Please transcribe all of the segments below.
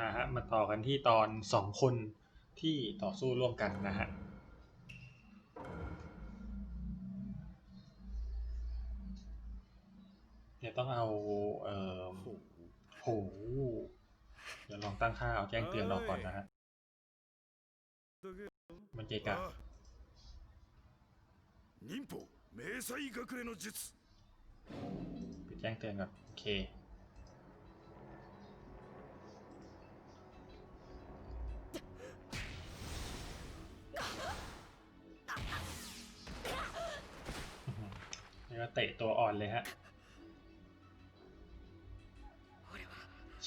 อ่าฮะ มาต่อกันที่ตอนสองคนที่ต่อสู้ร่วมกันนะฮะ เดี๋ยวต้องเอา เอ่อโห เดี๋ยวลองตั้งค่าเอาแจ้งเตือนเราก่อนนะฮะ มันเกะกะ 忍法迷彩隠れの術 ปิดแจ้งเตือนก่อนโอเค เตะตัวอ่อนเลยฮะ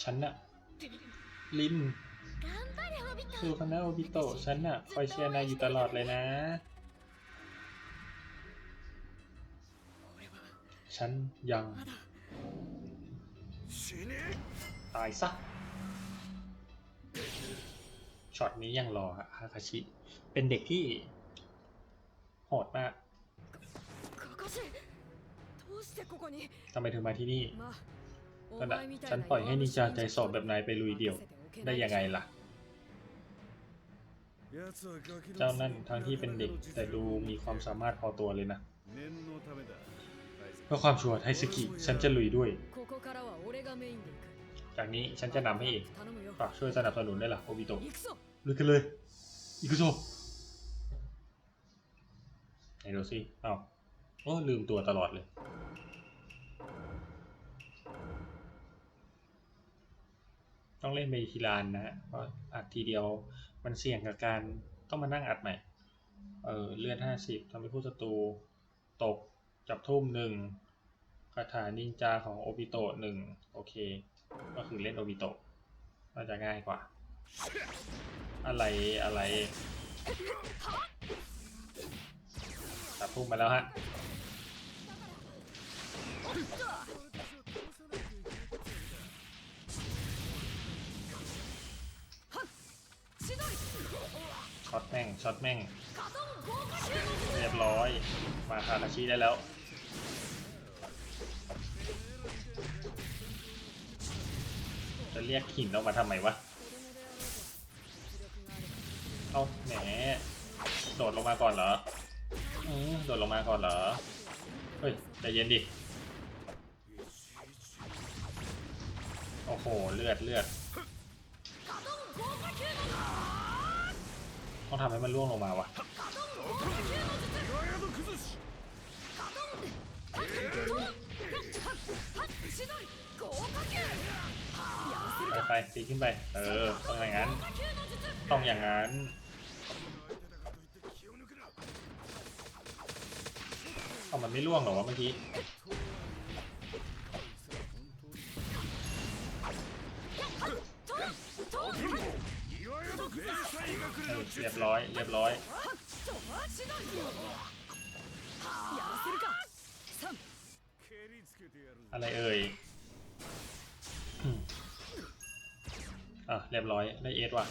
ฉันน่ะ ลินดูคณะโอบิโตะฉันน่ะ คอยเชียร์นายอยู่ตลอดเลยนะ ฉันยัง ตายซะช็อตนี้ยังรอฮาคาชิ เป็นเด็กที่โหดมาก ทำไมเธอมาที่นี่นั่ะฉันปล่อยให้นินจาใจสอบแบบนายไปลุยเดี่ยว ได้ยังไงล่ะ เจ้านั่นทั้งที่เป็นเด็กแต่ดูมีความสามารถพอตัวเลยนะเพื่อความชัวร์ไทสกิฉันจะลุยด้วย จากนี้ฉันจะนำให้เองฝากช่วยสนับสนุนได้หรอโอบิโตะลุยกันเลยอิกุโซไหนดูสิอ้าว โอ้ลืมตัวตลอดเลย ต้องเล่นไปทีลานนะฮะเพราะอัดทีเดียวมันเสี่ยงกับการต้องมานั่งอัดใหม่ เออเลือดห้าสิบทำให้ผู้ศัตรูตกจับทุ่มหนึ่งคาถานินจาของโอบิโตะหนึ่งโอเค ก็คือเล่นโอบิโตะน่าจะง่ายกว่า อะไรอะไรจับทุ่มมาแล้วฮะ ช็อตแม่งช็อตแม่ง เรียบร้อย มาคานาชิได้แล้วจะเรียกหินออกมาทำไมวะ เอาแหมโดดลงมาก่อนเหรอโดดลงมาก่อนเหรอ เฮ้ยใจเย็นดิ โอ้โห เลือดเลือดต้องทำให้มันร่วงลงมาวะไปไปตีขึ้นไป เออ ต้องอย่างนั้น ต้องอย่างนั้นเอามันไม่ร่วงหรอวะเมื่อกี้ เรียบร้อย เรียบร้อยอะไรเอ่ยอะเรียบร้อยได้เอสว่ะ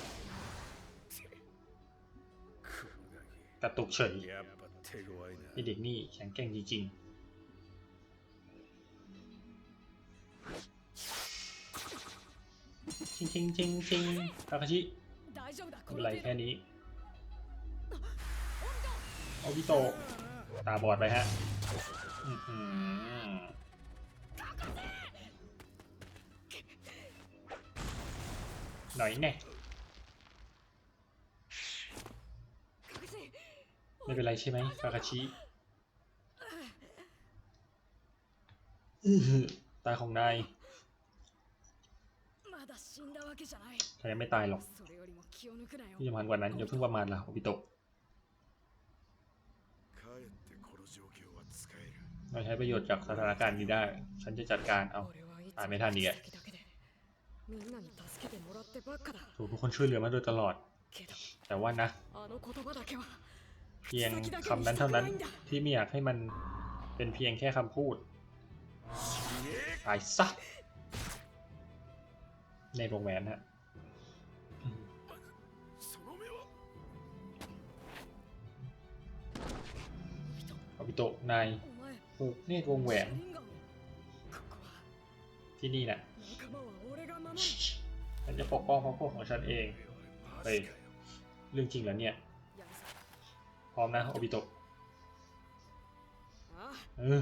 กระตุกเฉยไอเด็กนี่แข็งแกร่งจริงจริงจริงชิงชิงทาคชิ ไม่เป็นไรแค่นี้โอบิโตะตาบอดไปฮะอื้อหือหน่อยแน่ไม่เป็นไรใช่ไหมคาคาชิอื้อหือตาของนาย ฉันยังไม่ตายหรอกที่สำคัญกว่านั้นอย่าเพิ่งประมาณล่ะโอบิโตะเราใช้ประโยชน์จากสถานการณ์นี้ได้ ฉันจะจัดการเอาอ่านไม่ทันดีอะถูกทุกคนช่วยเหลือมาโดยตลอด แต่ว่านะ เพียงคำนั้นเท่านั้นที่ไม่อยากให้มันเป็นเพียงแค่คำพูดตายซะ ในโรงแรมฮะอาบิโตะนายผูกเนตรวงแหวน ที่นี่นะฉันจะปกป้องพวกของฉันเองเฮ้ยเรื่องจริงแล้วเนี่ย พร้อมนะอาบิโตะเออ